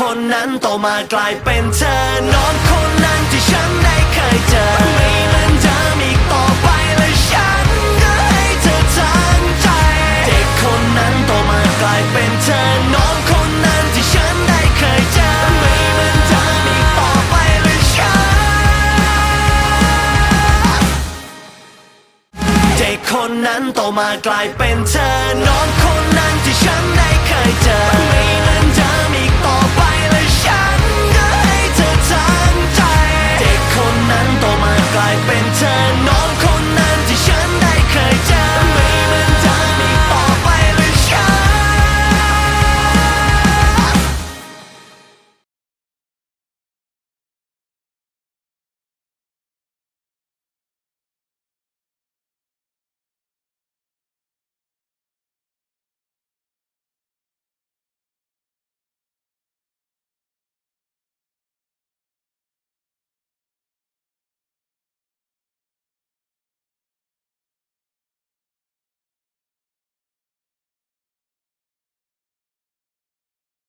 คนนั้นโตมากลายเป็นเธอ น้องคนนั้นที่ฉันได้เคยเจอไม่เหมือนเธอมอีกต่อไปและฉันก็ให้เธอทั้งใจ เด็กคนนั้นโตมากลายเป็นเธอ น้องคนนั้นที่ฉันได้เคยเจอไม่เหมือนเธอมอีกต่อไปและฉัน เด็กคนนั้นโตมากลายเป็นเธอ น้องคนนั้นที่ฉัน